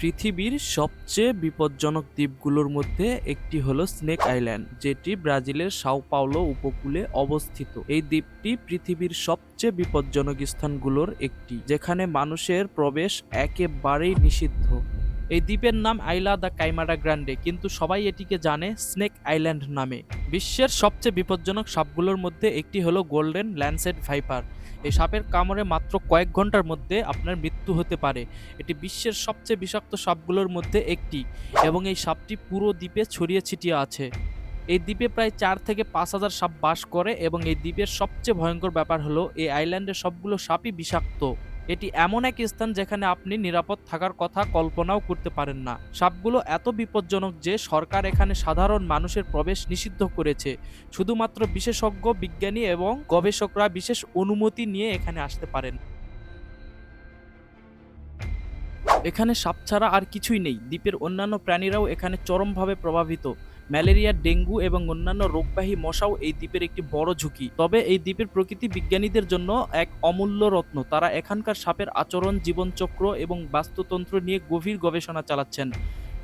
পৃথিবীর সবচেয়ে বিপজ্জনক দ্বীপগুলোর মধ্যে একটি হলো স্নেক আইল্যান্ড, যেটি ব্রাজিলের সাও পাওলো উপকূলে অবস্থিত। এই দ্বীপটি পৃথিবীর সবচেয়ে বিপজ্জনক স্থানগুলোর একটি, যেখানে মানুষের প্রবেশ একেবারেই নিষিদ্ধ। এই দ্বীপের নাম আইলা দ্য কাইমাডা গ্র্যান্ডে কিন্তু সবাই এটিকে জানে স্নেক আইল্যান্ড নামে। বিশ্বের সবচেয়ে বিপজ্জনক সাপগুলোর মধ্যে একটি হলো গোল্ডেন ল্যান্ডসেট ভাইপার। এই সাপের কামড়ে মাত্র কয়েক ঘণ্টার মধ্যে আপনার মৃত্যু হতে পারে। এটি বিশ্বের সবচেয়ে বিষাক্ত সাপগুলোর মধ্যে একটি এবং এই সাপটি পুরো দ্বীপে ছড়িয়ে ছিটিয়ে আছে। এই দ্বীপে প্রায় চার থেকে পাঁচ হাজার সাপ বাস করে এবং এই দ্বীপের সবচেয়ে ভয়ঙ্কর ব্যাপার হলো, এই আইল্যান্ডের সবগুলো সাপই বিষাক্ত। এটি এমন এক স্থান যেখানে আপনি নিরাপদ থাকার কথা কল্পনাও করতে পারেন না। সাপগুলো এত বিপজ্জনক যে সরকার এখানে সাধারণ মানুষের প্রবেশ নিষিদ্ধ করেছে। শুধুমাত্র বিশেষজ্ঞ, বিজ্ঞানী এবং গবেষকরা বিশেষ অনুমতি নিয়ে এখানে আসতে পারেন। এখানে সাপ ছাড়া আর কিছুই নেই। দ্বীপের অন্যান্য প্রাণীরাও এখানে চরমভাবে প্রভাবিত। ম্যালেরিয়া, ডেঙ্গু এবং অন্যান্য রোগবাহী মশাও এই দ্বীপের একটি বড় ঝুঁকি। তবে এই দ্বীপের প্রকৃতি বিজ্ঞানীদের জন্য এক অমূল্য রত্ন। তারা এখানকার সাপের আচরণ, জীবনচক্র এবং বাস্তুতন্ত্র নিয়ে গভীর গবেষণা চালাচ্ছেন।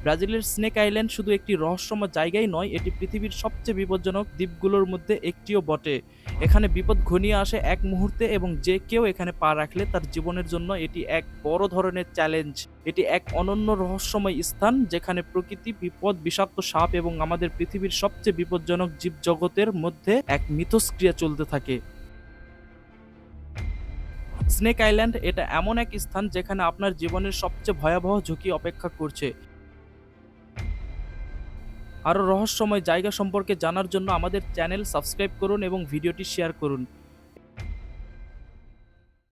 ব্রাজিলের স্নেক আইল্যান্ড শুধু একটি রহস্যময় জায়গাই নয়, এটি পৃথিবীর সবচেয়ে বিপজ্জনক দ্বীপগুলোর মধ্যে একটিও বটে। এখানে বিপদ ঘনিয়ে আসে এক মুহূর্তে এবং যে কেউ এখানে পা রাখলে তার জীবনের জন্য এটি এক বড় ধরনের চ্যালেঞ্জ এটি এক অনন্য রহস্যময় স্থান যেখানে প্রকৃতি বিপদ, বিষাক্ত সাপ এবং আমাদের পৃথিবীর সবচেয়ে বিপজ্জনক জীবজগতের মধ্যে এক মিথস্ক্রিয়া চলতে থাকে। স্নেক আইল্যান্ড এটা এমন এক স্থান যেখানে আপনার জীবনের সবচেয়ে ভয়াবহ ঝুঁকি অপেক্ষা করছে। আরও রহস্যময় জায়গা সম্পর্কে জানার জন্য আমাদের চ্যানেল সাবস্ক্রাইব করুন এবং ভিডিওটি শেয়ার করুন।